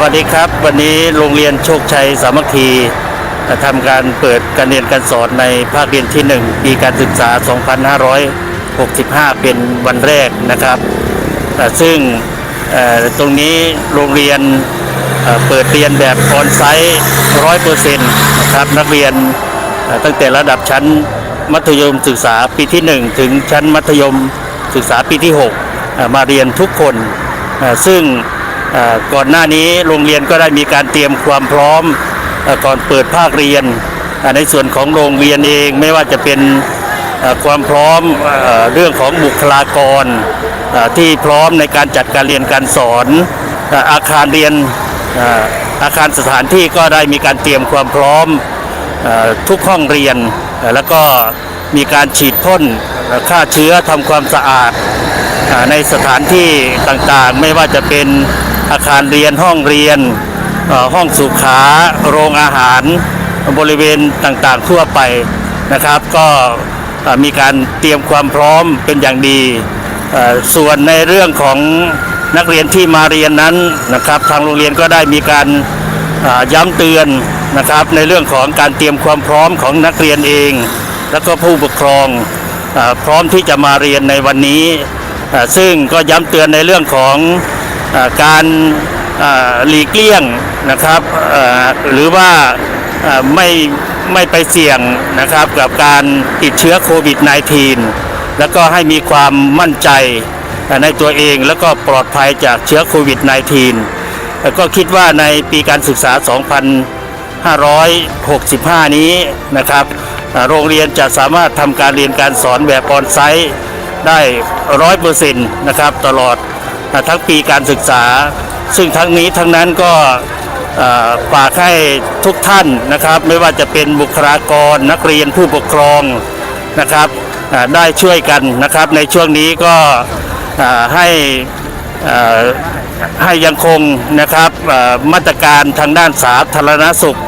สดีครับ วันนี้โรงเรียนโชคชัยสามัคคีทำการเปิดการเรียนการสอนในภาคเรียนที่ 1 ปีการศึกษา 2565 เป็นวันแรกนะครับเอ่ซึ่งตรงนี้โรงเรียนเปิดเรียนแบบออนไซต์ร้อยเปอร์เซ็นต์นะครับนักเรียนตั้งแต่ระดับชั้นมัธยมศึกษาปีที่ 1 ถึงชั้นมัธยมศึกษาปีที่ 6 มาเรียนทุกคนซึ่ง ก่อนหน้านี้โรงเรียนก็ได้มีการเตรียมความพร้อมอก่อนเปิดภาคเรียน ในส่วนของโรงเรียนเองไม่ว่าจะเป็นความพร้อมเอเรื่องของบุคลากรที่พร้อมในการจัดการเรียนการสอนออาคารเรียนออาคารสถานที่ก็ได้มีการเตรียมความพร้อมอทุกห้องเรียน แล้วก็มีการฉีดพ่นฆ่าเชื้อทำความสะอาดอในสถานที่ต่างๆ ไม่ว่าจะเป็น อาคารเรียนห้องเรียนห้องสุขาโรงอาหารบริเวณต่างๆทั่วไปนะครับ ก็มีการเตรียมความพร้อมเป็นอย่างดี ส่วนในเรื่องของนักเรียนที่มาเรียนนั้นนะครับ ทางโรงเรียนก็ได้มีการย้ำเตือนนะครับในเรื่องของการเตรียมความพร้อมของนักเรียนเอง แล้วก็ผู้ปกครองอพร้อมที่จะมาเรียนในวันนี้ ซึ่งก็ย้ำเตือนในเรื่องของ การหลีกเลี่ยงนะครับหรือว่าไม่ไม่ไปเสี่ยงนะครับกับการติดเชื้อโควิด -19 แล้วก็ให้มีความมั่นใจในตัวเองแล้วก็ปลอดภัยจากเชื้อโควิด -19 แล้วก็คิดว่าในปีการศึกษา 2565 นี้นะครับโรงเรียนจะสามารถทำการเรียนการสอนแบบออนไซต์ได้ร้อยเปอร์เซ็นต์นะครับตลอด ทั้งปีการศึกษา ซึ่งทั้งนี้ทั้งนั้นก็ฝากให้ทุกท่านนะครับ ไม่ว่าจะเป็นบุคลากรนักเรียนผู้ปกครองนะครับได้ช่วยกันนะครับ ในช่วงนี้ก็ให้ให้ยังคงนะครับมาตรการทางด้านสาธารณสุข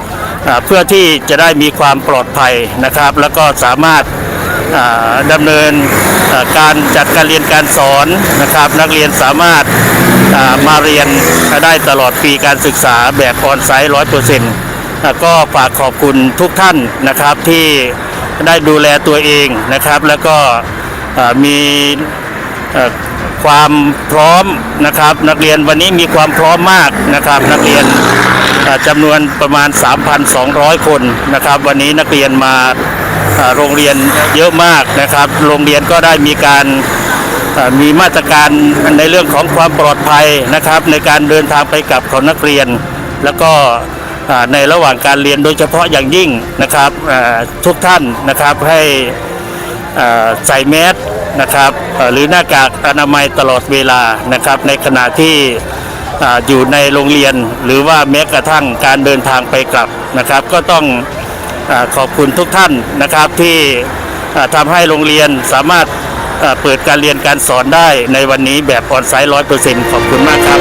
เพื่อที่จะได้มีความปลอดภัยนะครับ แล้วก็สามารถ ดำเนินการจัดการเรียนการสอนนะครับ นักเรียนสามารถมาเรียนได้ตลอดปีการศึกษาแบบออนไซต์ร้อยเปอร์เซ็นต์ก็ฝากขอบคุณทุกท่านนะครับที่ได้ดูแลตัวเองนะครับ แล้วก็มีความพร้อมนะครับ นักเรียนวันนี้มีความพร้อมมากนะครับ นักเรียนจำนวนประมาณ 3,200 คนนะครับ วันนี้นักเรียนมา โรงเรียนเยอะมากนะครับ โรงเรียนก็ได้มีการมีมาตรการในเรื่องของความปลอดภัยนะครับ ในการเดินทางไปกลับของนักเรียน แล้วก็ในระหว่างการเรียนโดยเฉพาะอย่างยิ่งนะครับทุกท่านนะครับให้ใส่แมสนะครับหรือหน้ากากอนามัยตลอดเวลานะครับ ในขณะที่อ่อยู่ในโรงเรียนหรือว่าแม้กระทั่งการเดินทางไปกลับนะครับ ก็ต้อง ขอบคุณทุกท่านนะครับที่ทำให้โรงเรียนสามารถเปิดการเรียนการสอนได้ในวันนี้แบบออนไซต์ร้อยเปอร์เซ็นต์ขอบคุณมากครับ